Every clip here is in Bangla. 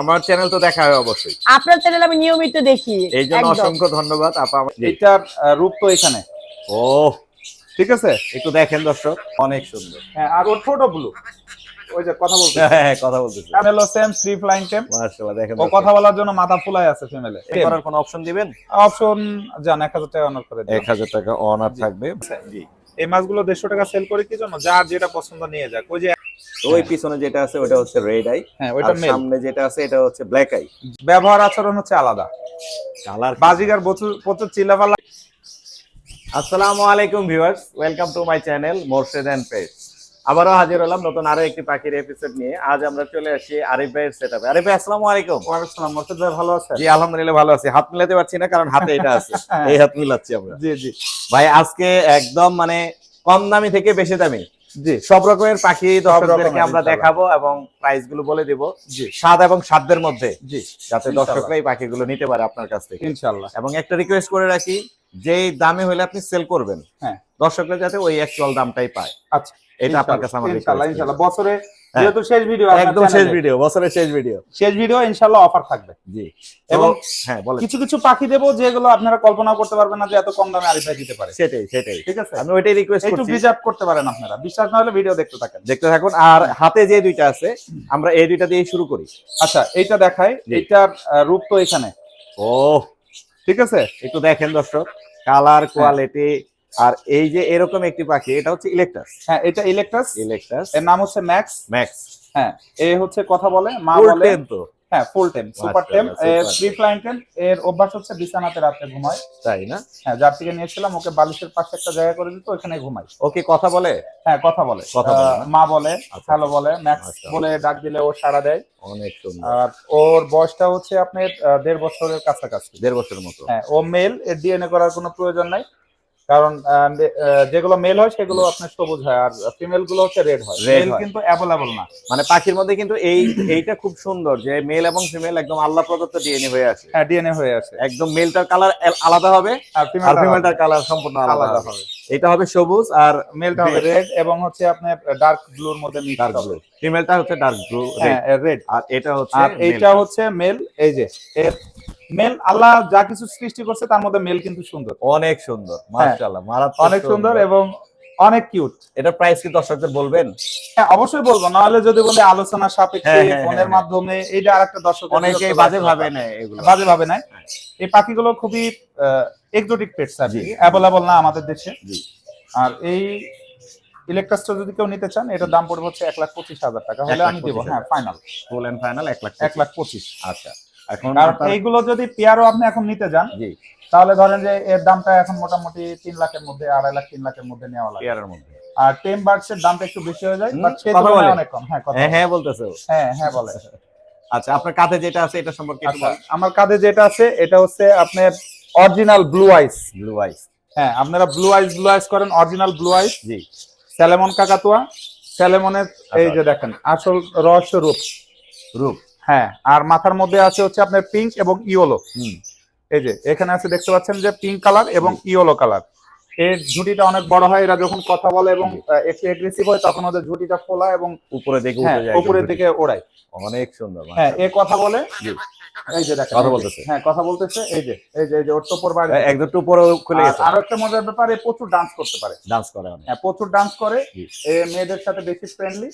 আমার চ্যানেল তো দেখা হয় অবশ্যই। আপনার চ্যানেল আমি নিয়মিত দেখি এই জন্য অসংখ্য ধন্যবাদ আপা এটার রূপ তো এখানে। ও ঠিক আছে? একটু দেখেন দর্শক অনেক সুন্দর। হ্যাঁ আর ওর ছোট ব্লু ওই যে কথা বলতে হ্যাঁ হ্যাঁ, কথা বলতেছি। হলো সেম থ্রি ফ্লাইং টেম মাশাআল্লাহ দেখেন ও কথা বলার জন্য মাথা ফুলাই আছে ফিমেলে করার কোনো অপশন দিবেন? অপশন জান টাকা অনার করে দিন। এক হাজার টাকা অনার থাকবে। জি। এই মাছগুলো দেড়শো টাকা সেল করে কি জন্য? যার যেটা পছন্দ নিয়ে যাক। ওই যে ওই পিছনে যেটা আছে ওটা হচ্ছে রেড আই হ্যাঁ মেল সামনে যেটা আছে এটা হচ্ছে ব্ল্যাক আই ব্যবহার আচরণ হচ্ছে আলাদা। কালার বাজিগার প্রচুর প্রচুর চিল্লাপাল্লা আসসালামু আলাইকুম viewers welcome to my channel Morshed and page আবারও হাজির হলাম নতুন আরও একটি পাখির এপিসোড নিয়ে। আজ আমরা চলে আসি আরিফ ভাইয়ের সেটআপে আরিফ ভাই আসসালামু আলাইকুম। ওয়ালাইকুম মোর্শেদ ভাই ভালো আছেন? জি আলহামদুলিল্লাহ ভালো আছি। হাত মিলাতে পারছি না কারণ হাতে এটা আছে। এই হাত মিলাচ্ছি আমরা। জি জি। ভাই আজকে একদম মানে কম দামি থেকে বেশি দামি। জি সব রকমের পাখি দর্শকদেরকে আমরা দেখাবো এবং প্রাইসগুলো বলে দিব। স্বাদ এবং সাধ্যের মধ্যে জি। যাতে। দর্শকরা এই পাখিগুলো নিতে পারে আপনার কাছ থেকে। ইনশাআল্লাহ। এবং একটা রিকোয়েস্ট করে রাখি যে দামে হলে আপনি সেল করবেন হ্যাঁ। দর্শকরা যাতে ওই অ্যাকচুয়াল দামটাই পায়। আচ্ছা এটা আপনার কাছে আমার ইনশাআল্লাহ ইনশাআল্লাহ বছরে হ্যাঁ। যেহেতু শেষ ভিডিও একদম শেষ ভিডিও বছরের শেষ ভিডিও শেষ ভিডিও ইনশাআল্লাহ অফার থাকবে। জি। এবং হ্যাঁ বলেন। কিছু কিছু পাখি দেবো যেগুলো আপনারা কল্পনা করতে পারবেন না যে এত কম দামে আরিফাই দিতে পারে। সেটাই সেটাই। ঠিক আছে? আমি ওইটাই রিকোয়েস্ট করছি। একটু রিজার্ভ করতে পারেন আপনারা। বিশ্বাস না হলে ভিডিও দেখতে থাকেন। দেখতে থাকুন। আর হাতে যে দুইটা আছে আমরা এই দুইটা দিয়ে শুরু করি। আচ্ছা এইটা দেখাই। আহ, রূপ তো এখানে। ও ঠিক আছে? একটু দেখেন দর্শক। কালার কোয়ালিটি আর এই যে এরকম একটি পাখি এটা হচ্ছে ইলেকট্রাস হ্যাঁ এটা ইলেকট্রাস ইলেকট্রাস এর নাম হচ্ছে ম্যাক্স ম্যাক্স হ্যাঁ এ হচ্ছে কথা বলে মা বলে। তো। হ্যাঁ ফুল টেম সুপার টেম super ফ্লাইং টেম এর অভ্যাস হচ্ছে বিছানাতে রাতে ঘুমায়। তাই না? হ্যাঁ যার থেকে নিয়েছিলাম ওকে বালিশের পাশে একটা জায়গা করে দিত ওখানে ঘুমাই ওকে কথা বলে? হ্যাঁ কথা বলে। কথা বলে মা বলে আচ্ছা। হ্যালো বলে ম্যাক্স আচ্ছা। বলে ডাক দিলে ও সাড়া দেয়। অনেক সুন্দর। আর ওর বয়সটা হচ্ছে আপনার দেড় বছরের কাছাকাছি। দেড় বছরের মতো। হ্যাঁ ও মেল এর ডিএনএ করার কোনো প্রয়োজন নাই। কারণ যেগুলো মেল হয় সেগুলো আপনার সবুজ হয় আর ফিমেলগুলো হচ্ছে রেড হয়। মেল কিন্তু অ্যাভেলেবল না। মানে পাখির মধ্যে কিন্তু এই এইটা খুব সুন্দর যে মেল এবং ফিমেল একদম আল্লাহ প্রদত্ত ডিএনএ হয়ে আছে। হ্যাঁ ডিএনএ হয়ে আছে। একদম মেলটার কালার আলাদা হবে আর আর ফিমেল ফিমেলটার কালার সম্পূর্ণ আলাদা হবে। এটা হবে সবুজ আর মেলটা হবে রেড এবং হচ্ছে আপনার ডার্ক ব্লুর মধ্যে মিক্স ডার্ক ব্লু ফিমেলটা হচ্ছে ডার্ক ব্লু হ্যাঁ রেড আর এটা হচ্ছে আর এইটা হচ্ছে মেল এই যে এর মেল আল্লাহ যা কিছু সৃষ্টি করছে তার মধ্যে মেল কিন্তু সুন্দর। অনেক সুন্দর মাশাআল্লাহ মারাত্মক হ্যাঁ। অনেক সুন্দর এবং অনেক কিউট। এটা প্রাইস কি দর্শকদের বলবেন? হ্যাঁ অবশ্যই বলব নাহলে যদি বলে আলোচনা সাপেক্ষে হ্যাঁ, হ্যাঁ, ফোনের হ্যাঁ। মাধ্যমে এইটা আরেকটা দর্শক অনেকেই বাজে ভাবে নেয় এগুলো। বাজে ভাবে নাই এই পাখিগুলো খুবই এক্সোটিক পেটস আর। কি। অ্যাভেলেবল না আমাদের দেশে। আর এই ইলেকট্রাসটা যদি কেউ নিতে চান এটার দাম পড়বে হচ্ছে এক লাখ পঁচিশ হাজার টাকা। হলে আমি দেবো হ্যাঁ final full and final 1 lakh এক লাখ পঁচিশ। আচ্ছা। এখন এইগুলো যদি পেয়ারও আপনি এখন নিতে যান জি। তাহলে ধরেন যে এর দামটা এখন মোটামুটি তিন লাখের মধ্যে আড়াই লাখ তিন লাখের মধ্যে নেওয়া লাগে। পেয়ারের মধ্যে। আর টেম বার্ডস এর দামটা একটু বেশি হয়ে যায় বাট বলে। অনেক কম। হ্যাঁ কথা হ্যাঁ। হ্যাঁ বলতেছে হ্যাঁ হ্যাঁ বলে। আচ্ছা আপনার কাছে যেটা আছে এটা সম্পর্কে একটু আচ্ছা আমার কাঁধে যেটা আছে এটা হচ্ছে আপনার original blue eyes blue eyes হ্যাঁ আপনারা ব্লু আইস ব্লু আইস করেন অরিজিনাল ব্লু আইস জি। স্যালেমন কাকাতুয়া। স্যালেমনের এই যে দেখেন আসল রহস্য রূপ। রূপ। হ্যাঁ আর মাথার মধ্যে আছে হচ্ছে আপনার পিঙ্ক এবং ইয়েলো হুম। এই যে এখানে আছে দেখতে পাচ্ছেন যে পিঙ্ক কালার এবং ইয়েলো কালারের ঝুটিটা অনেক বড় হয় এরা যখন কথা বলে এবং একটু এগ্রেসিভ হয় তখন ওদের ঝুটিটা ফোলা এবং উপরে দিকে হ্যাঁ উঠে যায় উপরের দিকে ওড়ায়। অনেক সুন্দর হ্যাঁ এ কথা বলে এই যে দেখেন কথা বলতেছে। হ্যাঁ কথা বলতেছে এই যে এই যে এই যে ওর টোপর বাইরে একদম একটু উপরে খুলে গেছে। আর একটা মজার ব্যাপার এ প্রচুর ডান্স করতে পারে। ডান্স করে অনেক। হ্যাঁ প্রচুর ডান্স করে। এ মেয়েদের সাথে বেশি ফ্রেন্ডলি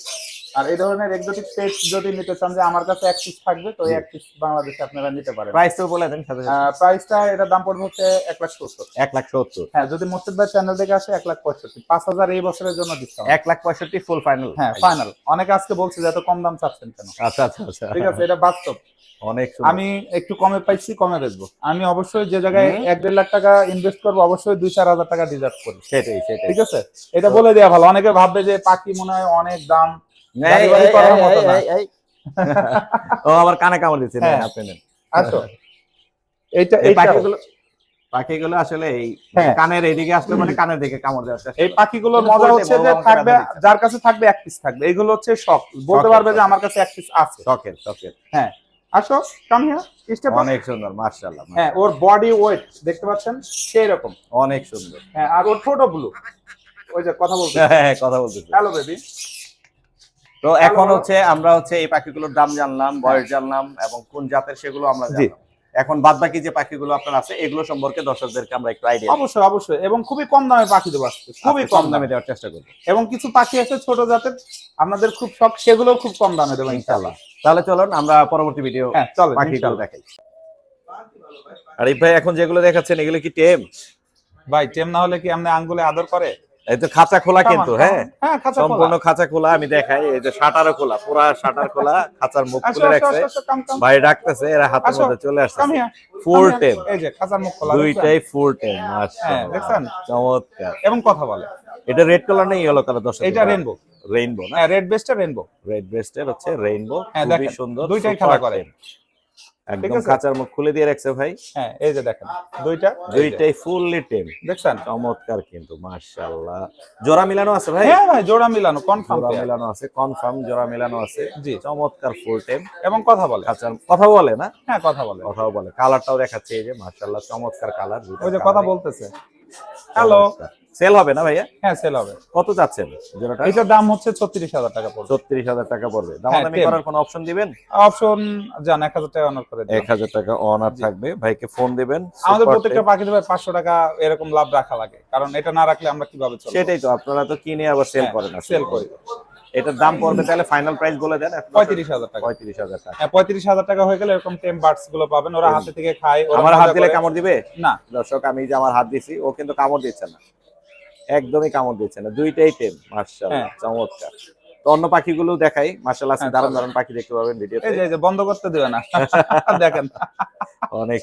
আর এই ধরনের এক্সোটিক পেট যদি নিতে চান যে আমার কাছে এক পিস থাকবে তো। এক পিস বাংলাদেশে আপনারা নিতে পারেন। প্রাইস তো বলে দেন সাথে। প্রাইসটা এটার দাম পড়বে হচ্ছে এক লাখ সত্তর। এক লাখ সত্তর। হ্যাঁ যদি মোর্শেদ ভাই চ্যানেল থেকে আসে এক লাখ পঁয়ষট্টি। পাঁচ হাজার এই বছরের জন্য ডিসকাউন্ট এক লাখ পঁয়ষট্টি ফুল ফাইনাল হ্যাঁ ফাইনাল অনেকে আজকে বলছে যে এত কম দাম চাচ্ছেন কেন? আচ্ছা আচ্ছা আচ্ছা। ঠিক আছে এটা বাস্তব। অনেক আমি একটু কমে পাইছি কমে বেচবো। আমি অবশ্যই যে জায়গায় এক দেড় লাখ টাকা ইনভেস্ট করব অবশ্যই দুই চার হাজার টাকা ডিজার্ভ করি। সেটাই সেটাই। ঠিক আছে? এটা বলে দেওয়া ভালো। অনেকে ভাববে যে পাখি মনে হয় অনেক দাম করার মতো না। ও আবার কানে কামড় দিচ্ছে হ্যাঁ। আপনি আসো। এইটা এই পাখিগুলো পাখিগুলো আসলে এই হ্যাঁ। কানের এদিকে আসলে মানে কানের দিকে কামড় চেষ্টা এই পাখিগুলোর মজা হচ্ছে যে থাকবে যার কাছে থাকবে এক পিস থাকবে। এগুলো হচ্ছে শখ। বলতে পারবে যে আমার কাছে এক পিস আছে। শখের শখের। হ্যাঁ। আসো কামিয়া স্টেপ অনেক সুন্দর মার্শাল্লাহ হ্যাঁ ওর বডি ওয়েট দেখতে পাচ্ছেন? সেই রকম অনেক সুন্দর। হ্যাঁ আর ওর ছোট ব্লু ওই যে কথা বলতে হ্যাঁ হ্যাঁ, কথা বলতেছে। হ্যালো বেবি তো এখন হচ্ছে আমরা হচ্ছে এই পাখিগুলোর দাম জানলাম বয়স জানলাম এবং কোন জাতের সেগুলো আমরা। জানলাম। এখন বাদ বাকি যে পাখিগুলো আপনার আছে এগুলো সম্পর্কে দর্শকদেরকে আমরা একটু আইডিয়া অবশ্যই অবশ্যই। এবং খুবই কম দামে পাখি দেবো আজকে খুবই কম দামে। দেওয়ার চেষ্টা করব। এবং কিছু পাখি আছে ছোট জাতের আপনাদের খুব শখ সেগুলো খুব কম দামে দেবো ইনশাল্লাহ তাহলে চলুন আমরা পরবর্তী ভিডিও হ্যাঁ চলো পাখিগুলো দেখাই। আরিফ ভাই এখন যেগুলো দেখাচ্ছেন এগুলো কি টেম? ভাই টেম না হলে কি আপনি আঙ্গুলে আদর করে? এই তো খাঁচা খোলা কিন্তু হ্যাঁ। হ্যাঁ সম্পূর্ণ খাঁচা খোলা আমি দেখাই এই যে শাটারও খোলা পুরা শাটার খোলা খাঁচার মুখ খুলে রাখছে. ভাই ডাকতেছে এরা হাতের মধ্যে চলে আসছে ফুল টেম এই যে খাঁচার মুখ খোলা দুইটাই ফুল টেম হ্যাঁ, দেখছেন? চমৎকার। এবং কথা বলে। এটা রেড কালার নেই ইয়েলো কালার দর্শক এটা রেনবো রেইনবো না? রেড বেস্টটা রেনবো রেড ব্রেস্টের হচ্ছে রেইনবো হ্যাঁ, খুবই সুন্দর দুইটাই খেলা করে। একদম? খাঁচার মুখ খুলে দিয়ে রাখছে ভাই। হ্যাঁ এই যে দেখেন দুইটা? দুইটাই ফুললি টেম দেখছেন? চমৎকার কিন্তু মাশাআল্লাহ। জোড়া মিলানো আছে ভাই? হ্যাঁ ভাই জোড়া মিলানো কনফার্ম জোড়া মিলানো আছে কনফার্ম জোড়া মিলানো আছে। জি। চমৎকার ফুল টেম এবং কথা বলে। খাঁচার কথা বলে না? হ্যাঁ কথা বলে। কথাও বলে। কালারটাও দেখাচ্ছে এই যে মাশাআল্লাহ চমৎকার কালার ওই যে কথা বলতেছে। হ্যালো সেল হবে না ভাইয়া? হ্যাঁ সেল হবে। কত যাচ্ছেন জোড়াটা? এটার দাম হচ্ছে ছত্রিশ হাজার টাকা পড়বে। ছত্রিশ হাজার টাকা পড়বে। হ্যাঁ, দামাদামি করার কোনো অপশন দিবেন? অপশন এক হাজার টাকা অনার করে দিলাম। এক হাজার টাকা অনার থাকবে। ভাইকে ফোন দিবেন আমাদের প্রত্যেকটা tame। পাখি দেবে পাঁচশো টাকা এরকম লাভ রাখা লাগে। কারণ এটা না রাখলে আমরা কীভাবে চলবো? সেটাই তো আপনারা তো কিনে আবার সেল করেন না সেল করি। এটার দাম পড়বে তাহলে ফাইনাল প্রাইস বলে দেন পঁয়ত্রিশ হাজার টাকা। পঁয়ত্রিশ হাজার টাকা। হ্যাঁ পঁয়ত্রিশ হাজার টাকা হয়ে গেলে এরকম টেম বার্ডসগুলো পাবেন। ওরা হাতে থেকে খায় আমার হাত দিলে কামড় দিবে? না। দর্শক আমি যে আমার হাত দিছি ও কিন্তু কামড় দিচ্ছে না। একদমই কামড় দিচ্ছে না। দুইটাই টেম মার্শাল্লাহ হ্যাঁ। চমৎকার। তো অন্য পাখিগুলো দেখাই মার্শাল আছে দারুণ দারুণ দারুণ পাখি দেখতে পাবেন ভিডিও এই যে বন্ধ করতে দেবে না। দেখেন। অনেক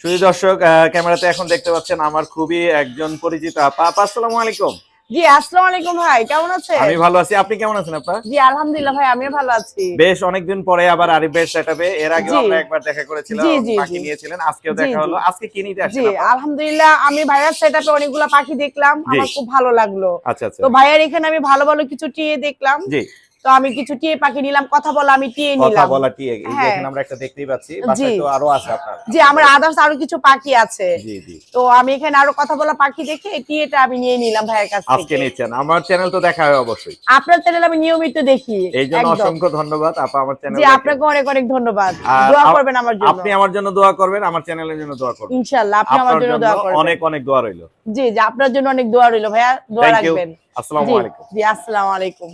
সুই দর্শক ক্যামেরাতে এখন দেখতে পাচ্ছেন আমার খুবই একজন পরিচিত আপা আসসালামু আলাইকুম। জি আসসালামু আলাইকুম ভাই কেমন আছেন? আমি ভালো আছি। আপনি কেমন আছেন আপা? জি আলহামদুলিল্লাহ ভাই আমিও ভালো আছি। বেশ অনেকদিন পরে আবার আরিফ ভাইয়ের সেটআপে এর আগে আমরা একবার দেখা করেছিলাম জি, জি, পাখি নিয়েছিলেন। আজকেও দেখা হলো। আজকে কি নিতে আসছেন আপা? আলহামদুলিল্লাহ আমি ভাইয়ার সেটআপে অনেকগুলো পাখি দেখলাম। আমার খুব ভালো লাগল। আচ্ছা আচ্ছা। তো ভাইয়ার এখানে আমি ভালো ভালো কিছু টিয়ে দেখলাম। জি। তো আমি কিছু টিয়ে পাখি নিলাম কথা বলা আমি টিয়ে নিলাম। কথা বলা টিয়ে এই যে হ্যাঁ। আমরা একটা দেখতেই পাচ্ছি বাসায় তো আরও আছে আপনার। জি আমার আদার্স আরও কিছু পাখি আছে। জি জি। তো আমি এখানে আরও কথা বলা পাখি দেখে টিয়েটা আমি নিয়ে নিলাম ভাইয়ের কাছ আজকে নিচ্ছেন। আমার চ্যানেল তো দেখা হয় অবশ্যই। আপনার চ্যানেল আমি নিয়মিত দেখি এই জন্য অসংখ্য ধন্যবাদ। আপা আমার চ্যানেল জি আপনাকে অনেক অনেক ধন্যবাদ। দোয়া করবেন আমার জন্য। আপনি আমার জন্য দোয়া করবেন আমার চ্যানেলের জন্য দোয়া করবেন। ইনশাআল্লাহ আপনি আমার জন্য জন্য দোয়া করবেন। অনেক অনেক দোয়া রইল। জি জি আপনার জন্য অনেক দোয়া রইল। ভাইয়া দোয়া রাখবেন। আসসালামু আলাইকুম। জি আসসালামু আলাইকুম।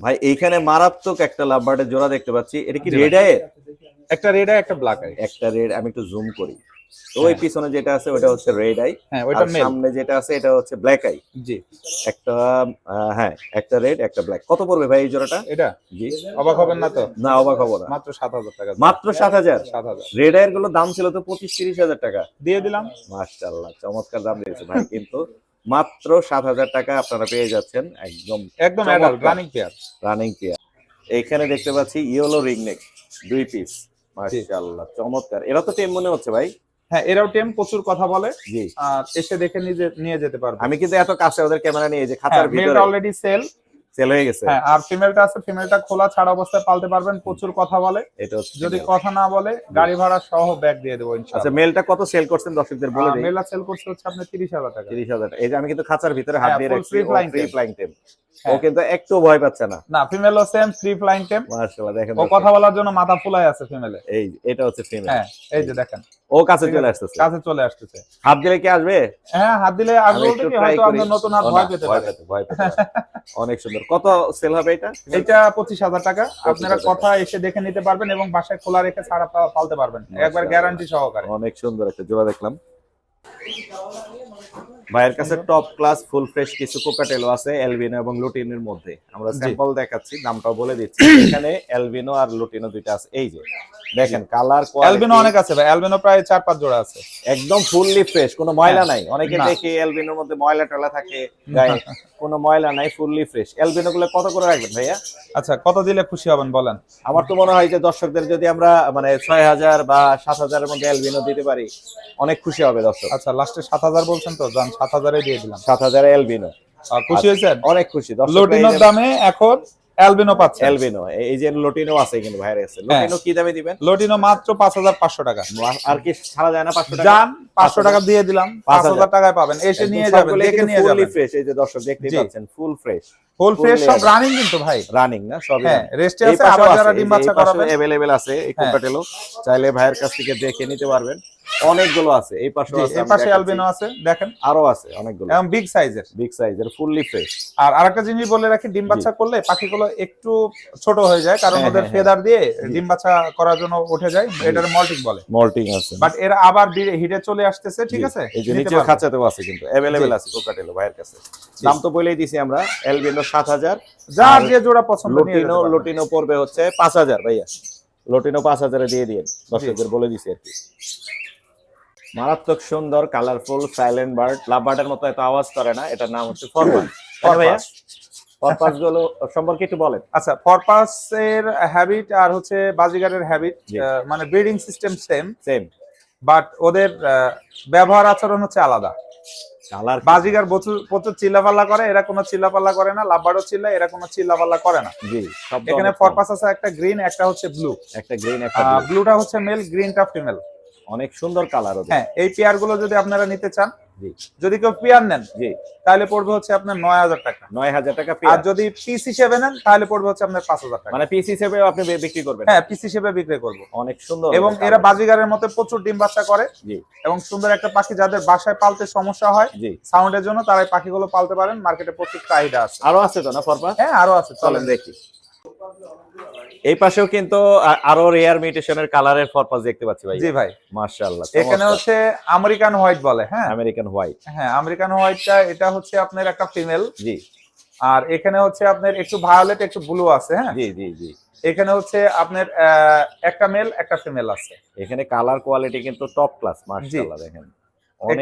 ভাই এইখানে মারাত্মক একটা লাভবার্ডের জোড়া দেখতে পাচ্ছি। এটা কি রেড আই একটা রেড আই একটা ব্ল্যাক আই একটা রেড আমি একটু জুম করি। তো ওই পিছনে যেটা আছে ওটা হচ্ছে রেড আই হ্যাঁ আর সামনে যেটা আছে এটা হচ্ছে ব্ল্যাক আই জি। একটা হ্যাঁ একটা রেড একটা ব্ল্যাক কত পড়বে ভাই এই জোড়াটা? এটা? জি। অবাক হবেন না তো? না অবাক হব না। মাত্র সাত হাজার টাকা। মাত্র সাত হাজার? রেড আই এরগুলো দাম ছিল তো পঁচিশ তিরিশ হাজার টাকা। দিয়ে দিলাম। মাশাআল্লাহ চমৎকার দাম দিয়েছে ভাই কিন্তু মাত্র সাত হাজার টাকা আপনারা পেয়ে যাচ্ছেন একদম একদম রানিং পেয়ার রানিং পেয়ার এখানে দেখতে পাচ্ছি ইয়েলো রিং নেক দুই পিস মাশাআল্লাহ চমৎকার। এরা তো টেম মনে হচ্ছে ভাই? হ্যাঁ এরাও টেম প্রচুর কথা বলে। জি। আর এসে দেখে নিজে নিয়ে যেতে পারবে। আমি কিন্তু এত কাছে ওদের ক্যামেরা নিয়ে যে হ্যাঁ খাতার ভিতরে। অলরেডি সেল সেল হয়ে গেছে। হ্যাঁ আর ফিমেলটা আছে ফিমেলটা খোলা ছাড়া অবস্থায় পালতে পারবেন প্রচুর কথা বলে। এটা যদি কথা না বলে গাড়ি ভাড়া সহ ব্যাগ দিয়ে দেবো আচ্ছা ইনশাআল্লাহ মেলটা কত সেল করছেন দর্শকদের বলে দিই? মেলা সেল করছে হচ্ছে আপনি তিরিশ হাজার টাকা। তিরিশ হাজার এই যে আমি কিন্তু খাঁচার ভিতরে হাত হ্যাঁ, দিয়ে রাখছি ফ্রি ফ্লাইং টেম ও। কিন্তু একটু ভয় পাচ্ছে না। না ফিমেলও সেম ফ্রি ফ্লাইং টেম মাশাআল্লাহ দেখেন ও কথা বলার জন্য মাথা ফুলাই আছে ফিমেলে এই এটা হচ্ছে ফিমেল হ্যাঁ এই যে দেখেন। ও কাছে চলে আসতেছে। কাছে চলে আসতেছে। হাত দিলে কি আসবে? হ্যাঁ হাত দিলে আসবে হয়তো আপনার নতুন হাত ভয় পেতে পারে। ভয় পেতে। পারে। অনেক সুন্দর কত সেল হবে এটা? এটা পঁচিশ হাজার টাকা। আপনারা কথা এসে দেখে নিতে পারবেন এবং বাসায় খোলা রেখে ছাড়া পালতে পারবেন। একবার গ্যারান্টি সহকারে। অনেক সুন্দর একটা জোড়া দেখলাম। ভাইয়ের কাছে টপ ক্লাস ফুল ফ্রেশ কিছু কোকাটেলো আছে এলবিনো এবং লুটিনের মধ্যে। আমরা স্যাম্পল দেখাচ্ছি নামটাও বলে দিচ্ছি। এখানে এলবিনো আর লুটিনো দুইটা আছে। এই যে দেখেন কালার অ্যালবিনো অনেক আছে ভাই। অ্যালবিনো প্রায় চার পাঁচ জোড়া আছে। একদম ফুললি ফ্রেশ কোনো ময়লা হ্যাঁ। নাই। অনেকে। দেখি এলবিনোর মধ্যে ময়লা টলা থাকে গায়ে কোনো ময়লা নাই ফুললি ফ্রেশ এলবিনো গুলো কত করে রাখবেন ভাইয়া? আচ্ছা কত দিলে খুশি হবেন বলেন? আমার তো মনে হয় যে দর্শকদের যদি আমরা মানে ছয় হাজার বা সাত হাজারের মধ্যে এলবিনো দিতে পারি অনেক খুশি হবে দর্শক। আচ্ছা লাস্টে সাত হাজার বলছেন তো যান সাত হাজারে দিয়ে দিলাম। সাত হাজার এলবিনো খুশি হয়েছেন? অনেক খুশি। লোটিনোর দামে এখন অ্যালবিনো এলবিনো এই যে লোটিনো আছে কিন্তু ভাইয়ের কাছে। হ্যাঁ। লোটিনো কি দামে দিবেন? লটিনো মাত্র পাঁচ হাজার পাঁচশো টাকা। আর কি ছাড়া যায় না পাঁচশো টাকা? যান পাঁচশো টাকা দিয়ে দিলাম। পাঁচ হাজার। হাজার টাকায় পাবেন। এসে নিয়ে যাবেন দেখে নিয়ে যাবেন। ফ্রেশ এই যে দর্শক দেখতে। পাচ্ছেন ফুল ফ্রেশ ফুল ফ্রেশ সব রানিং কিন্তু ভাই। রানিং না হ্যাঁ running। রেস্টে আছে পাশেও আবার যারা ডিম বাচ্চা করাবেন। available আছে এই হ্যাঁ। চাইলে ভাইয়ের কাছ থেকে দেখে নিতে পারবেন। অনেকগুলো আছে এই পাশেও জি, আছে আমি পাশে। অ্যালবিনো আছে দেখেন। আরও আছে অনেকগুলো। এবং বিগ সাইজের বিগ সাইজের ফুললি ফ্রেশ আর আরেকটা জিনিস বলে রাখি ডিম বাচ্চা করলে পাখিগুলো একটু ছোট হয়ে যায় কারণ হ্যাঁ, ওদের হ্যাঁ, ফেদার দিয়ে। ডিম বাচ্চা করার জন্য উঠে যায় এটার মল্টিং বলে। মল্টিং আছে। বাট এরা আবার হিটে চলে আসতেছে ঠিক আছে? এই যে নিতে নিচে খাঁচাতেও আছে কিন্তু অ্যাভেলেবেল আছে কোকাটেলো ভাইয়ের কাছে। দাম তো বলেই দিছি আমরা এলবিনো সাত হাজার। যার আর যে জোড়া পছন্দ নিয়ে লোটিনো। লোটিনো পড়বে হচ্ছে পাঁচ হাজার ভাইয়া। লোটিনো পাঁচ হাজারে দিয়ে দিন দর্শকদের বলে দিছি আর কি। মারাত্মক সুন্দর কালারফুল সাইলেন্ট বার্ড লাভ বার্ডের মতো এত আওয়াজ করে না এটার নাম হচ্ছে ফরপাস ভাইয়া? ফরপাসগুলো সম্পর্কে একটু বলেন। আচ্ছা পরপাস এর হ্যাবিট আর হচ্ছে বাজিগারের হ্যাবিট। মানে breeding system same same but ওদের ব্যবহার আচরণ হচ্ছে আলাদা। কালার বাজিগার প্রচুর প্রচুর চিল্লাপাল্লা করে এরা কোনো চিল্লাপাল্লা করে না লাভবারও চিল্লা এরা কোনো চিল্লাপাল্লা করে না। জি এখানে ফরপাস আছে একটা গ্রিন একটা হচ্ছে ব্লু একটা গ্রিন একটা ব্লুটা হচ্ছে মেল গ্রিনটা ফিমেল অনেক সুন্দর কালার হ্যাঁ এই পেয়ারগুলো যদি আপনারা নিতে চান জি। যদি কেউ পেয়ার নেন জি। তাহলে পড়বে হচ্ছে আপনার নয় হাজার টাকা। নয় হাজার টাকা আর যদি পিস হিসেবে নেন তাহলে পড়বে হচ্ছে আপনার পাঁচ হাজার টাকা। মানে পিস হিসেবে আপনি বিক্রি করবেন। হ্যাঁ পিস হিসেবে বিক্রি করব। অনেক সুন্দর এবং এরা বাজিগারের মতো প্রচুর ডিম বাচ্চা করে। জি। এবং সুন্দর একটা পাখি যাদের বাসায় পালতে সমস্যা হয় জি। সাউন্ডের জন্য তারা এই পাখিগুলো পালতে পারেন। মার্কেটে প্রচুর চাহিদা আছে। আরও আছে তো না ফরপাস হ্যাঁ আরও আছে চলেন দেখি। এই পাশেও কিন্তু আরও রেয়ার মিউটেশনের কালারের ফরপাস দেখতে পাচ্ছি ভাই। জি ভাই। মাশাআল্লাহ এখানে হচ্ছে আমেরিকান হোয়াইট বলে হ্যাঁ? আমেরিকান হোয়াইট হ্যাঁ আমেরিকান হোয়াইটটা এটা হচ্ছে আপনার একটা ফিমেল জি। আর এখানে হচ্ছে আপনার একটু ভায়োলেট একটু ব্লু আছে হ্যাঁ? জি জি জি। এখানে হচ্ছে আপনার একটা মেল একটা ফিমেল আছে। এখানে কালার কোয়ালিটি কিন্তু টপ ক্লাস মাশাআল্লাহ দেখেন।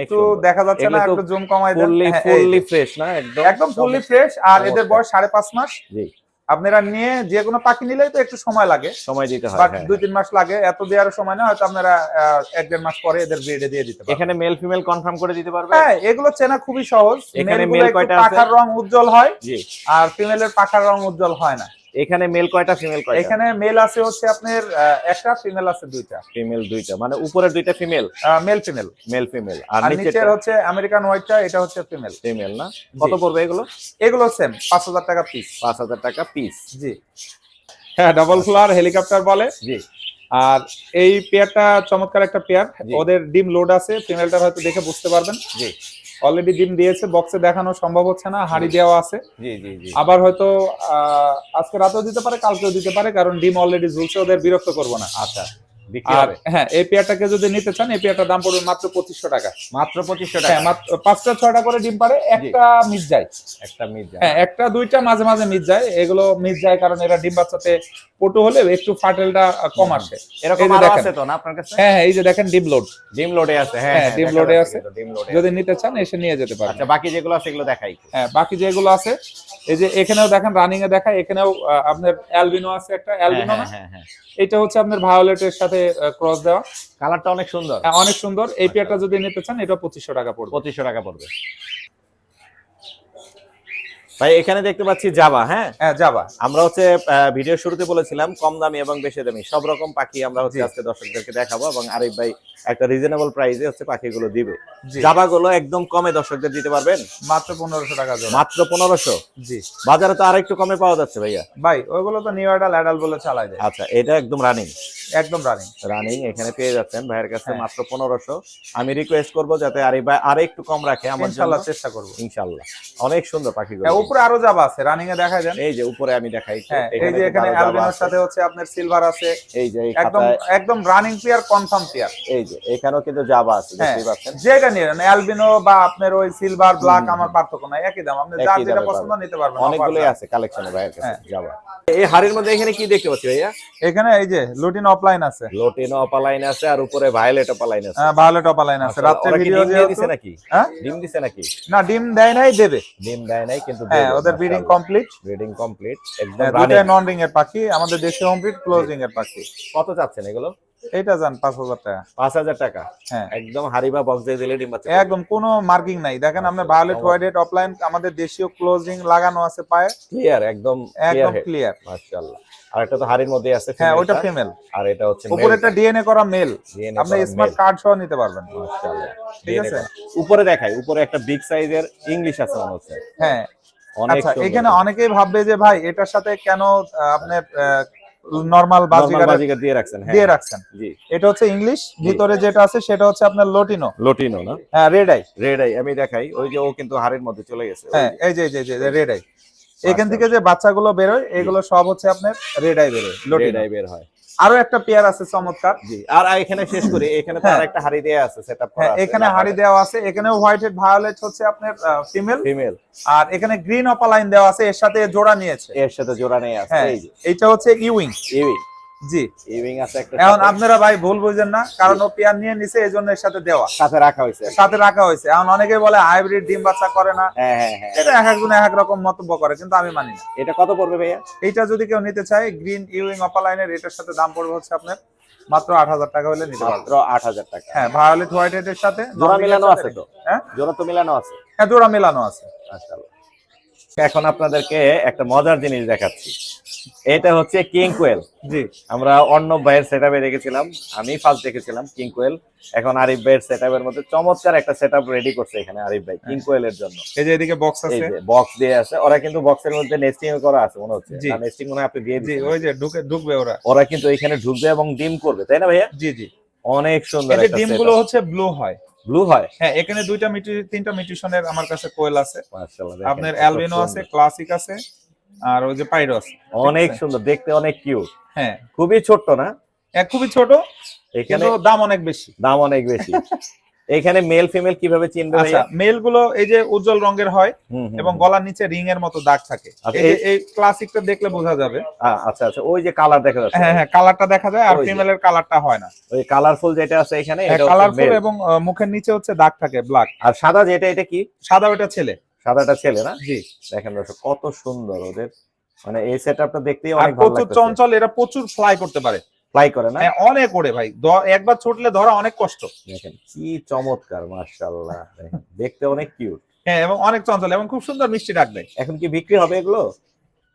একটু দেখা যাচ্ছে না একটু জুম কমাই দেন। ফুললি হ্যাঁ, ফুললি ফ্রেশ না? একদম একদম ফুললি ফ্রেশ আর এদের বয়স সাড়ে পাঁচ মাস। জি। আপনারা নিয়ে যে কোনো পাখি নিলেই তো একটু সময় লাগে। সময় দিতে হয় হ্যাঁ, দুই তিন মাস লাগে এত দেওয়ার সময় না হয়তো আপনারা এক দেড় মাস পরে এদের ব্রিডে দিয়ে দিতে হ্যাঁ। পারেন এখানে মেল ফিমেল কনফার্ম করে দিতে পারবে? হ্যাঁ এগুলো চেনা খুবই সহজ। এখানে মেল কয়টা আছে? পাখার রং উজ্জ্বল হয় জি। আর ফিমেলের পাখার রং উজ্জ্বল হয় না। এখানে মেল কয়টা ফিমেল কয়টা? এখানে মেল আছে হচ্ছে আপনার একটা ফিমেল আছে দুইটা। ফিমেল দুইটা মানে উপরের দুইটা female male female male female আর নিচের হচ্ছে আমেরিকান হোয়াইটটা এটা হচ্ছে ফিমেল ফিমেল না? কত পড়বে এগুলো? এগুলো সেম পাঁচ হাজার টাকা পিস পাঁচ হাজার টাকা পিস জি। হ্যাঁ ডাবল ফ্লার হেলিকপ্টার বলে। জি। আর এই পেয়ারটা চমৎকার একটা পেয়ার ওদের ডিম লোড আছে ফিমেলটার হয়তো দেখে বুঝতে পারবেন। জি। অলরেডি ডিম দিয়েছে বক্সে দেখানো সম্ভব হচ্ছে না হাড়ি দেওয়া আছে। আবার হয়তো আহ, আজকে রাতেও দিতে পারে কালকেও দিতে পারে কারণ ডিম অলরেডি ঝুলছে ওদের বিরক্ত করব না। আচ্ছা। আর হ্যাঁ এই পেয়ারটাকে যদি নিতে চান এই পেয়ারটার দাম পড়বে মাত্র পঁচিশশো টাকা। মাত্র পঁচিশশো হ্যাঁ টাকা। মাত্র পাঁচটা ছয়টা করে ডিম পারে একটা মিস যায়। একটা মিট হ্যাঁ একটা দুইটা মাঝে মাঝে মিস যায়। এগুলো মিস যায় কারণ এরা ডিম বাচ্চাতে পটু হলে একটু ফাটেলটা কম আসে। এরকম আরও আছে তো না আপনার কাছে? হ্যাঁ হ্যাঁ এই যে দেখেন ডিম লোড ডিম লোডে আছে হ্যাঁ হ্যাঁ, হ্যাঁ ডিম লোডে আছে। যদি নিতে চান এসে নিয়ে যেতে পারেন। আচ্ছা বাকি যেগুলো আছে এগুলো দেখাই। হ্যাঁ বাকি যেগুলো আছে এই যে এখানেও দেখেন রানিং এ দেখা এখানেও আপনার অ্যালবিনো আছে একটা অ্যালবিনো হ্যাঁ না? হ্যাঁ হ্যাঁ। এটা হচ্ছে আপনার ভায়োলেটের সাথে ক্রস দেওয়া। কালারটা অনেক সুন্দর। হ্যাঁ, অনেক সুন্দর। এই পেয়ারটা যদি নিতে চান এটা পঁচিশশো টাকা পড়বে। পঁচিশশো টাকা পড়বে। ভাই এখানে দেখতে পাচ্ছি জাবা হ্যাঁ? হ্যাঁ যাবা আমরা হচ্ছে ভিডিও শুরুতে বলেছিলাম কম দামি এবং বেশি দামি। সব রকম পাখি আমরা হচ্ছে আজকে দর্শকদেরকে দেখাবো এবং আরিফ ভাই একটা রিজনেবল প্রাইসে হচ্ছে পাখিগুলো দিবে। জি। জাবা গুলো একদম কমে দর্শকদের দিতে পারবেন? মাত্র পনেরোশো টাকা মাত্র পনেরোশো? জি। বাজারে তো আরেকটু কমে পাওয়া যাচ্ছে ভাইয়া। ভাই ওইগুলো তো নিউ অ্যাডাল অ্যাডাল বলে চালাই যায়। আচ্ছা এটা একদম রানিং একদম রানিং রানিং এখানে পেয়ে যাচ্ছেন ভাইয়ের কাছে হ্যাঁ। মাত্র পনেরোশো। আমি রিকোয়েস্ট করব যাতে আরিফ ভাই আরে একটু কম রাখে আমার ইনশাল্লাহ চেষ্টা করব। ইনশাল্লাহ। অনেক সুন্দর পাখিগুলো। হ্যাঁ উপরে আরও যাবা আছে রানিং এ দেখা যান এই যে উপরে আমি দেখাই হ্যাঁ এই যে এখানে অ্যালবিনোর সাথে হচ্ছে আপনার সিলভার আছে। এই যে একদম একদম রানিং প্লেয়ার কনফার্ম প্লেয়ার এই যে এখানেও কিন্তু জাবা আছে হ্যাঁ দেখতেই পাচ্ছেন। যেটা নিয়ে অ্যালবিনো বা আপনার ওই সিলভার ব্ল্যাক আমার পার্থক্য নাই একই দাম। আপনি একই যেটা পছন্দ নিতে পারবেন অনেকগুলোই আছে কালেকশনে ভাইয়ের কাছে হ্যাঁ। জাবা এই হাড়ির মধ্যে এখানে কি দেখতে পাচ্ছি ভাইয়া? এখানে এই যে লুটিন অফলাইন আছে। লোটিনো অফলাইন আছে আর উপরে ভায়োলেট অফলাইন আছে। হ্যাঁ ভায়োলেট অফলাইন আছে। আচ্ছা, কি ভিডিও দিয়ে দিছে নাকি? হ্যাঁ? ডিম দিছে নাকি? না ডিম দেয় নাই দেবে। ডিম দেয় নাই কিন্তু হ্যাঁ ওদের ব্রিডিং কমপ্লিট ব্রিডিং কমপ্লিট একদম দুটাই নন রিং এর পাখি আমাদের দেশীয় হোম ব্রিড ক্লোজিং এর পাখি। কত চাচ্ছেন এগুলো? এটা যান পাঁচ হাজার টাকা। পাঁচ হাজার টাকা? হ্যাঁ। একদম হারিবা বক্স দিয়ে দিলে ডিম বাচ্চা একদম কোনো মার্কিং নাই। দেখেন আমরা ভায়োলেট হোয়াইট অফলাইন আমাদের দেশীয় ক্লোজিং লাগানো আছে পায়ে। ক্লিয়ার একদম একদম ক্লিয়ার মাশাআল্লাহ। আর একটা তো হাড়ির মধ্যে আছে হ্যাঁ ওইটা ফিমেল আর এটা হচ্ছে উপরেটা ডিএনএ করা মেল আপনি স্মার্ট কার্ড সহ নিতে পারবেন। মাশাআল্লাহ। ঠিক আছে? উপরে দেখাই উপরে একটা বিগ সাইজের ইংলিশ আছে মনে হচ্ছে। হ্যাঁ আচ্ছা এখানে অনেকেই ভাববে যে ভাই এটার সাথে কেন আপনি নর্মাল বাজিগার দিয়ে রাখছেন হ্যাঁ। দিয়ে রাখছেন? জি। এটা হচ্ছে ইংলিশ ভিতরে যেটা আছে সেটা হচ্ছে আপনার লোটিনো লোটিনো না? হ্যাঁ রেড আই রেড আই আমি দেখাই। ওই যে ও কিন্তু হাড়ির মধ্যে চলে গেছে। হ্যাঁ এই যে এই যে, রেড আই এখান আচ্ছা। থেকে যে বাচ্চাগুলো বেরোয় এগুলো সব হচ্ছে আপনার রেড আই বেরোয় লোটিনো আই বের হয়। আরও একটা পেয়ার আছে চমৎকার। জি আর এখানে শেষ করি এখানে তো আরেকটা আর একটা হাড়ি দেয়া আছে সেটআপ করা হ্যাঁ এখানে হাড়ি দেওয়া আছে এখানে হোয়াইট হেড ভায়োলেট হচ্ছে আপনার ফিমেল ফিমেল আর এখানে গ্রিন অপালাইন দেওয়া আছে এর সাথে জোড়া নিয়েছে। এর সাথে জোড়া নিয়ে আছে হ্যাঁ এই যে। এইটা হচ্ছে ইউইং ইউইং জি। ইউইং আছে একটা এখন আপনারা ভাই ভুল বুঝেন না কারণ ও পেয়ার নিয়ে নিছে এই জন্য এর সাথে দেওয়া। সাথে রাখা হয়েছে। সাথে রাখা হয়েছে। এখন অনেকে বলে হাইব্রিড ডিম বাচ্চা করে না। হ্যাঁ হ্যাঁ হ্যাঁ। এটা এক একজন এক এক রকম মন্তব্য করে কিন্তু আমি মানি না। এটা কত পড়বে ভাইয়া? এইটা যদি কেউ নিতে চায় গ্রিন ইউইং অপালাইনের এটার সাথে দাম পড়বে হচ্ছে আপনার মাত্র আট হাজার টাকা হলে নিতে মাত্র আট হাজার টাকা। হ্যাঁ ভায়োলেট হোয়াইট হেডের সাথে জোড়া এর মিলানো আছে তো? হ্যাঁ? জোড়া তো মিলানো আছে। হ্যাঁ জোড়া মেলানো আছে। মাশাআল্লাহ। এখন আপনাদেরকে একটা মজার জিনিস দেখাচ্ছি। এটা হচ্ছে কিং কোয়েল। জি। আমরা অর্ণব ভাইয়ের সেট আপে দেখেছিলাম। আমি ফার্স্ট দেখেছিলাম কিং কোয়েল। এখন আরিফ ভাইয়ের সেট আপের মধ্যে চমৎকার একটা সেট আপ রেডি করছে এখানে আরিফ ভাই কিং কোয়েলের জন্য। এই যে এদিকে বক্স এই আছে। যে বক্স দিয়ে আছে। ওরা কিন্তু বক্সের মধ্যে নেস্টিং করা আছে মনে হচ্ছে। জি। নেস্টিং মনে হয় আপনি দিয়ে জি ওই যে ঢুকে ঢুকবে ওরা। ওরা কিন্তু এখানে ঢুকবে এবং ডিম করবে তাই না ভাইয়া? জি জি। অনেক সুন্দর এই ডিমগুলো হচ্ছে ব্লু হয়। ব্লু হয়? হ্যাঁ এখানে দুইটা মিটি তিনটা মিউটেশনের আমার কাছে কোয়েল আছে। মাশাআল্লাহ আপনার অ্যালবিনো আছে ক্লাসিক আছে। আর ওই যে পাইরস অনেক সুন্দর দেখতে অনেক কিউট হ্যাঁ। খুবই ছোট্ট না? এক খুবই ছোট এখানে দাম অনেক বেশি। দাম অনেক বেশি। এখানে মেল ফিমেল কীভাবে চিনবে আচ্ছা মেলগুলো এই যে উজ্জ্বল রঙের হয় এবং গলার নিচে রিং এর মতো দাগ থাকে। আচ্ছা, এই ক্লাসিকটা দেখলে বোঝা যাবে। আচ্ছা আচ্ছা ওই যে কালার দেখা যাচ্ছে। হ্যাঁ হ্যাঁ কালারটা দেখা যায় আর যে। ফিমেলের কালারটা হয় না। ওই কালারফুল যেটা আছে এখানে এটা কালারফুল এবং মুখের নিচে হচ্ছে দাগ থাকে ব্ল্যাক আর সাদা যেটা এটা কি? সাদা ওটা ছেলে। সাদাটা ছেলে না? জি। দেখেন দর্শক কত সুন্দর ওদের। মানে এই সেটআপটা দেখতেই অনেক ভালো প্রচুর চঞ্চল এরা প্রচুর ফ্লাই করতে পারে। ফ্লাই করে না? হ্যাঁ অনেক ওড়ে ভাই। একবার ছুটলে ধরা অনেক কষ্ট। দেখেন কি চমৎকার মাশাআল্লাহ। দেখতে অনেক কিউট হ্যাঁ এবং অনেক চঞ্চল এবং খুব সুন্দর মিষ্টি ডাক দেয়। এখন কি বিক্রি হবে এগুলো?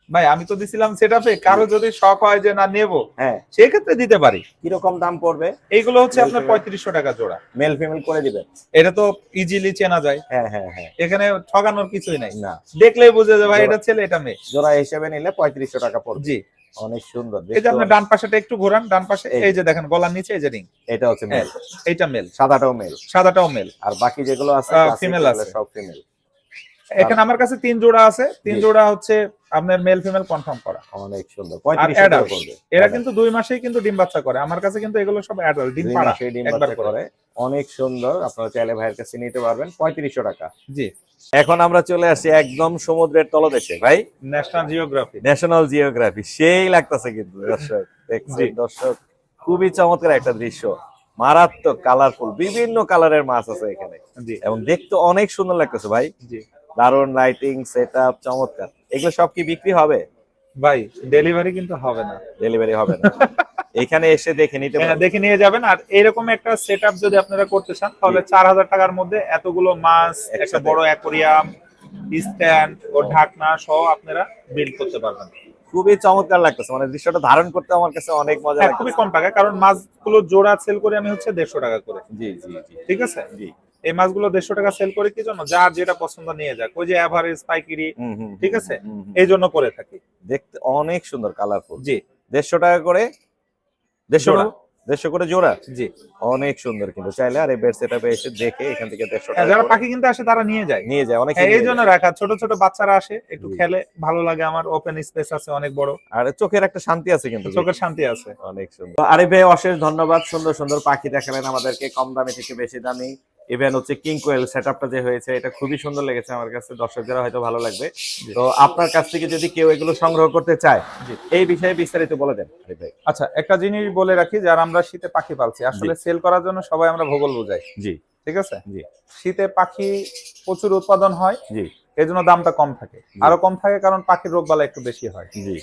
ভাই আমি তো দিছিলাম সেটাপে কারও যদি শখ হয় যে না নেব হ্যাঁ। সেক্ষেত্রে দিতে পারি। কীরকম দাম পড়বে? এইগুলো হচ্ছে আপনার পঁয়ত্রিশশো টাকা জোড়া। মেল ফিমেল করে দিবেন? এটা তো ইজিলি চেনা যায়। হ্যাঁ হ্যাঁ হ্যাঁ। এখানে ঠগানোর কিছুই নাই। না। দেখলেই বুঝে যায় ভাই এটা ছেলে এটা মেয়ে। জোড়া হিসেবে নিলে পঁয়ত্রিশশো টাকা পড়বে। জি। অনেক সুন্দর এই যে আপনার ডান পাশেটা একটু ঘোরান ডান পাশে এই। যে। দেখেন গলার নিচে এই যে রিং এটা হচ্ছে মেল এটা মেল সাদাটাও মেল সাদাটাও মেল আর বাকি যেগুলো আছে সেগুলো আছে। সব ফিমেল এখানে আমার কাছে তিন জোড়া আছে। তিন জোড়া হচ্ছে আপনার মেল ফিমেল কনফার্ম করা। অনেক সুন্দর। এরা কিন্তু দুই মাসেই কিন্তু ডিম বাচ্চা করে। আমার কাছে কিন্তু এগুলো সব অ্যাডাল্ট ডিম পাড়া ডিম বাচ্চা করে। অনেক সুন্দর আপনারা চাইলে ভাইয়ের কাছে নিতে পারবেন। পঁয়ত্রিশশো টাকা। জি। এখন আমরা চলে আসি একদম সমুদ্রের তলদেশে। ভাই? ন্যাশনাল জিওগ্রাফি ন্যাশনাল জিওগ্রাফি সেই লাগতেছে কিন্তু দর্শক দেখছি দর্শক? খুবই চমৎকার একটা দৃশ্য। মারাত্মক কালারফুল বিভিন্ন কালারের মাছ আছে এখানে। জি। এবং দেখতে অনেক সুন্দর লাগতেছে ভাই। জি। দারুণ লাইটিং সেট আপ চমৎকার। এগুলো সব কি বিক্রি হবে? ভাই ডেলিভারি কিন্তু হবে না। ডেলিভারি হবে না। এখানে এসে দেখে নিতে হ্যাঁ, পারবেন দেখে নিয়ে যাবেন। আর এরকম একটা সেট যদি আপনারা করতে চান তাহলে চার হাজার টাকার মধ্যে এতগুলো মাছ একটা বড় অ্যাকোরিয়াম স্ট্যান্ড ও ঢাকনা সহ আপনারা বিল্ড করতে পারবেন। খুবই চমৎকার লাগতেছে। মানে দৃশ্যটা ধারণ করতে আমার কাছে অনেক মজা হ্যাঁ খুবই কম টাকা কারণ মাছগুলো জোড়া সেল করে আমি হচ্ছে দেড়শো টাকা করে। জি জি জি। ঠিক আছে? জি। এই মাছগুলো দেড়শো টাকা সেল করে কি জন্য? যার যেটা পছন্দ নিয়ে যাক। ওই যে অ্যাভারেজ পাইকারি ঠিক আছে? এই জন্য করে থাকি। দেখতে অনেক সুন্দর কালারফুল জি। দেড়শো টাকা করে দেড়শো। দেড়শো করে জোড়া? জি। অনেক সুন্দর কিন্তু চাইলে আর এই বেড এসে দেখে এখান থেকে দেড়শো হ্যাঁ, টাকা যারা পাখি কিনতে আসে তারা নিয়ে যায়। নিয়ে যায় অনেক হ্যাঁ এই জন্য রাখা ছোট ছোট বাচ্চারা আসে একটু খেলে ভালো লাগে আমার ওপেন স্পেস আছে অনেক বড়। আর চোখের একটা শান্তি আছে কিন্তু চোখের শান্তি আছে। অনেক সুন্দর। আরে ভাই অশেষ ধন্যবাদ সুন্দর সুন্দর পাখি দেখালেন আমাদেরকে কম দামি থেকে বেশি দামি। ইভেন হচ্ছে কিং কোয়েল সেটআপটা যে হয়েছে এটা খুবই সুন্দর লেগেছে আমার কাছে। দর্শকদের হয়তো ভালো লাগবে। তো আপনার কাছ থেকে যদি কেউ এগুলো সংগ্রহ করতে চায় এই বিষয়ে বিস্তারিত বলে দেন। আচ্ছা একটা জিনিস বলে রাখি যারা আমরা শীতে পাখি পালছি আসলে সেল করার জন্য সবাই আমরা ভূগোল বুঝাই। জি। ঠিক আছে? জি। শীতে পাখি প্রচুর উৎপাদন হয় জি। এই জন্য দামটা কম থাকে। আরও কম থাকে কারণ পাখির রোগ বালা একটু বেশি হয়। জি।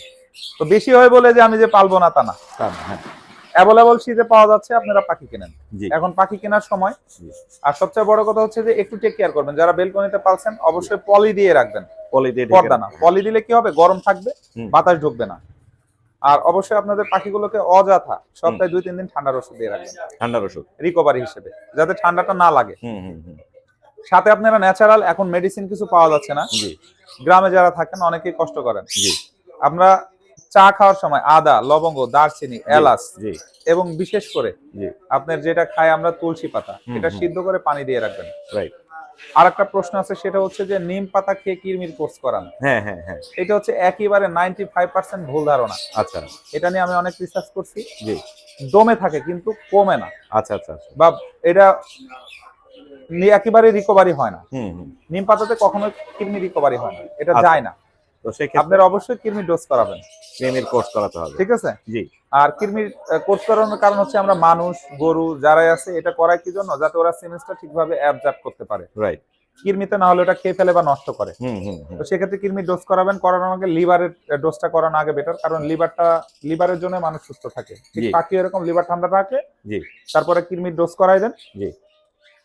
তো বেশি হয় বলে যে আমি যে পালবো না তা না। তা না, হ্যাঁ। অ্যাভেলেবল শীতে পাওয়া যাচ্ছে আপনারা পাখি কেনেন। এখন পাখি কেনার সময় আর সবচেয়ে বড় কথা হচ্ছে যে একটু টেক কেয়ার করবেন। যারা বেলকনিতে পালছেন অবশ্যই পলি দিয়ে রাখবেন। পলি দিয়ে পর্দা না। পলি দিলে কি হবে? গরম থাকবে বাতাস ঢুকবে না। আর অবশ্যই আপনাদের পাখিগুলোকে অযথা সপ্তাহে দুই তিন দিন ঠান্ডার ওষুধ দিয়ে রাখবেন। ঠান্ডার ওষুধ। রিকভারি হিসেবে যাতে ঠান্ডাটা না লাগে। সাথে আপনারা ন্যাচারাল এখন মেডিসিন কিছু পাওয়া যাচ্ছে না। গ্রামে যারা থাকেন অনেকেই কষ্ট করেন। আমরা চা খাওয়ার সময় আদা লবঙ্গ দারচিনি এলাচ জি। এবং বিশেষ করে আপনার যেটা খাই আমরা তুলসী পাতা এটা সিদ্ধ করে পানি দিয়ে রাখবেন। রাইট আর একটা প্রশ্ন আছে সেটা হচ্ছে যে নিম পাতা খেয়ে কিরমির কোর্স করান? হ্যাঁ হ্যাঁ হ্যাঁ। এটা হচ্ছে একেবারে নাইনটি ফাইভ পার্সেন্ট ভুল ধারণা। আচ্ছা। এটা নিয়ে আমি অনেক রিসার্চ করছি। জি। দমে থাকে কিন্তু কমে না। আচ্ছা আচ্ছা আচ্ছা। বা এটা একেবারে রিকভারি হয় না। নিম পাতাতে কখনো কিডনি রিকভারি হয় না। এটা আচ্ছা। যায় না। তো সেক্ষেত্রে আপনারা অবশ্যই কিডনি ডোজ করাবেন। ক্রিমির কোর্স করাতে হবে। ঠিক আছে? জি। আর কিডনির কোর্স করানোর কারণ হচ্ছে আমরা মানুষ গরু যারাই আছে এটা করায় কি জন্য? যাতে ওরা সিমেন্সটা ঠিকভাবে অ্যাবজর্ব করতে পারে। রাইট কিডনিতে না হলে ওটা খেয়ে ফেলে বা নষ্ট করে। তো সেক্ষেত্রে কিডনির ডোজ করাবেন করানোর আগে লিভারের ডোজটা করানো আগে বেটার কারণ লিভারটা লিভারের জন্য মানুষ সুস্থ থাকে। পাখি এরকম লিভার ঠান্ডা থাকে জি। তারপরে কিডনির ডোজ করাই দেন। জি।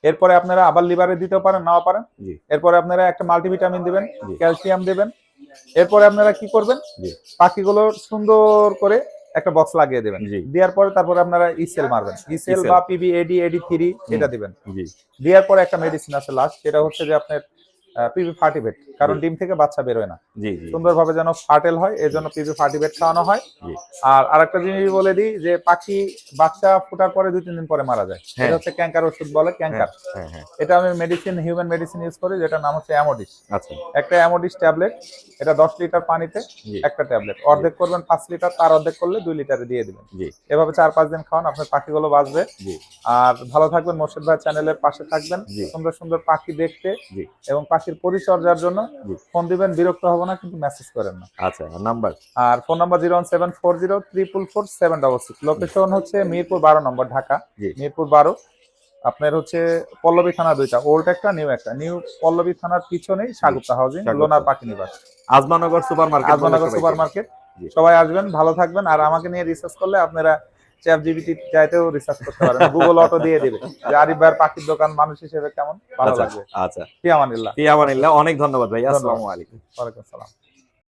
এরপরে আপনারা আবার লিভারে দিতেও পারেন নাও পারেন। জি। এরপরে আপনারা একটা মাল্টিভিটামিন দিবেন। ক্যালসিয়াম দিবেন এরপরে আপনারা কি করবেন? পাখিগুলো সুন্দর করে একটা বক্স লাগিয়ে দেবেন। জি। দেওয়ার পরে তারপরে আপনারা ইসেল মারবেন। ইসেল। বা পিবি এডি এডি থ্রি এটা দিবেন। জি। দেওয়ার পরে একটা মেডিসিন আছে লাস্ট সেটা হচ্ছে যে আপনার পিবি ফার্টিভেট কারণ ডিম থেকে বাচ্চা বেরোয় না। সুন্দরভাবে যেন ফার্টেল হয় এর জন্য পিবি ফার্টিভেট খাওয়ানো হয়। আর আরেকটা জিনিস বলে দিই যে পাখি বাচ্চা ফোটার পরে দুই তিন দিন পরে মারা যায়। হ্যাঁ। এটা হচ্ছে ক্যাঙ্কার ওষুধ বলে ক্যাঙ্কার। হ্যাঁ হ্যাঁ। এটা আমি মেডিসিন হিউম্যান মেডিসিন ইউজ করি যেটার নাম হচ্ছে অ্যামোডিস আচ্ছা। একটা অ্যামোডিস ট্যাবলেট এটা দশ লিটার পানিতে একটা ট্যাবলেট অর্ধেক করবেন পাঁচ লিটার তার অর্ধেক করলে দুই লিটারে দিয়ে দিবেন। এভাবে চার পাঁচ দিন খাওয়ান আপনার পাখিগুলো বাঁচবে। আর ভালো থাকবেন মোর্শেদ ভাই চ্যানেলের পাশে থাকবেন। সুন্দর সুন্দর পাখি দেখতে এবং পাখির পরিচর্যার জন্য ফোন দিবেন বিরক্ত হব না কিন্তু মেসেজ করেন না। আচ্ছা নাম্বার? আর phone number zero one seven four zero triple four seven double six. Location হচ্ছে মিরপুর বারো নম্বর ঢাকা। মিরপুর বারো। আপনার হচ্ছে পল্লবী থানা দুইটা ওল্ড একটা নিউ একটা। নিউ পল্লবী থানার পিছনেই স্বাগতা হাউজিং। লোনার পাখি নিবাস। Azmanagar super market Azmanagar super market সবাই আসবেন ভালো থাকবেন আর আমাকে নিয়ে রিসার্চ করলে আপনারা চ্যাট জিবিটি চাইতেও রিসার্চ করতে পারেন গুগল অটো দিয়ে দেবে যে আরিফ ভাইয়ের পাখির দোকান মানুষ হিসেবে কেমন? ভালো আচ্ছা লাগবে। আচ্ছা। ফিয়ামানিল্লাহ। ফিয়ামানিল্লাহ অনেক ধন্যবাদ ভাই। আসসালামু আলাইকুম। ওয়ালাইকুম আসসালাম।